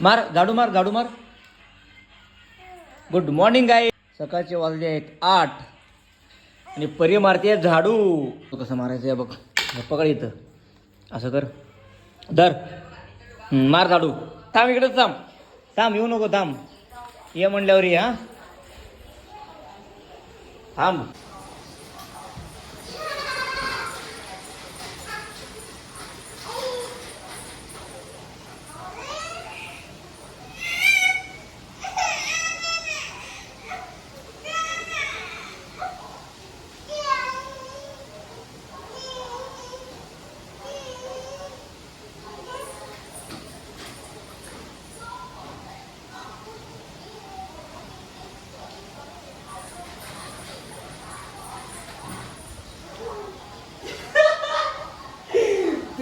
मार झाडू मार झाडू मार. गुड मॉर्निंग आहे सकाळचे वाजले आहेत आठ. आणि परी मारते झाडू. तो कसं मारायचं आहे बघ पकड इथं. असं कर. धर. मार झाडू. थांब इकडंच थांब. थांब येऊ नको थांब. ये म्हणल्यावर ये हां. थांब.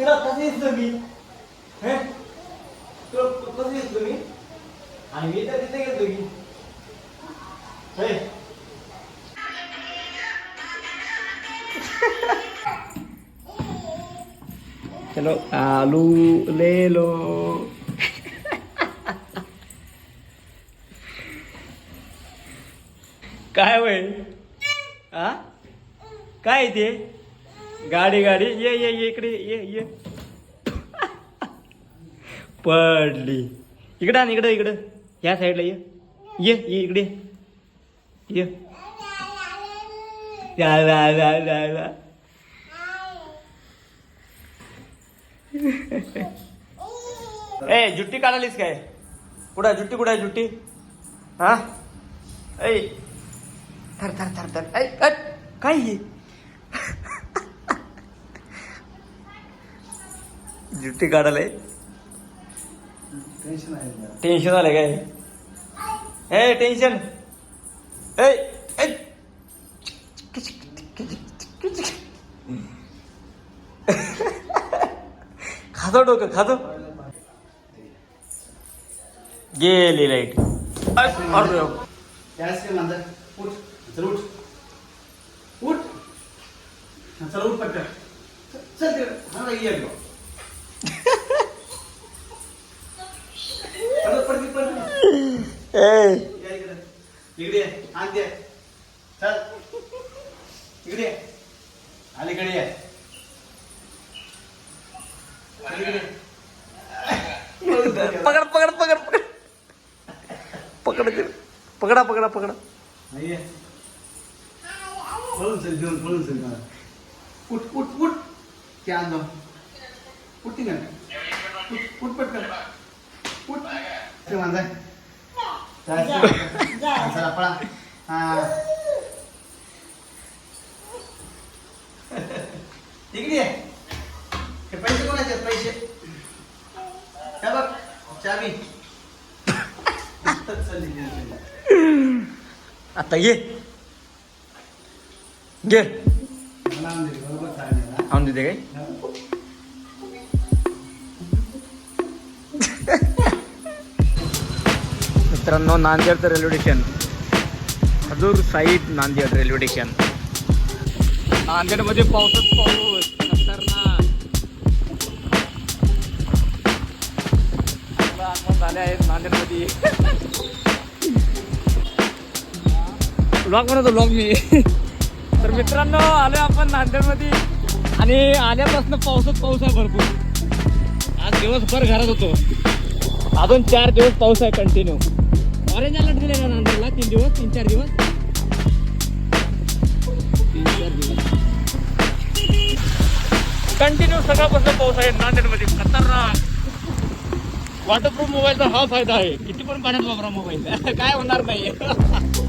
तिला कसं दिसलो मी हे? तुला कसं दिसलो मी आणि मी तर तिथे गेलो की. हे? चलो आलू ले लो. काय वय हा काय ते? गाडी गाडी. ये ये ये इकडे ये ये. पडली. इकडं आण इकडं इकडं. ह्या साईडला ये. ये ये इकडे. ये. या, ए जुट्टी काढालीस काय? कुठं जुट्टी कुठं आहे? जुट्टी? हा? ऐ. थर थर थर थर ऐ अट, काय जुट्टी काढायला टेन्शन आलं काय? ए टेन्शन ए ए. खातो डोकं खातो गेली लाईट अरे गॅस के मांजर उठ चल उठ। उठ। हा, चल उठ पटकन चल तिकडे हा ये गो ए. इकडे इकडे ये, आण दे चल. इकडे. अलीकडे ये. पकड पकड पकड पकड. पकड. पकडा पकडा पकडा. पळून चल घेऊन पळून चल मला उठ उठ उठ. ते आण जाऊ उठ तिकडे उठ उठ पटकन. उठ. ते मांजा. चला पळा हा तिकडे हे पैसे कोणाचे आहेत? पैसे बघ आता ये घे दे, आणून देते काय मित्रांनो नांदेडचं railway station. Hazur side Nanded railway station. नांदेडमध्ये पावसात पाऊस खतरनाक. आगमन झाले आहेत नांदेडमध्ये. ब्लॉग बनवतो ब्लॉग मी. तर मित्रांनो आलोय आपण नांदेडमध्ये. आणि आल्यापासून पाऊसच पाऊस आहे भरपूर. आज दिवसभर घरात होतो. अजून चार दिवस पाऊस आहे कंटिन्यू ऑरेंज अलर्ट दिले का तीन दिवस तीन चार दिवस तीन चार दिवस. कंटिन्यू सकाळपासून पाऊस आहे. नांदेडमध्ये खतरनाक. वॉटरप्रूफ मोबाईलचा हा फायदा आहे. किती पण पाण्यात वापरा मोबाईल काय होणार नाही.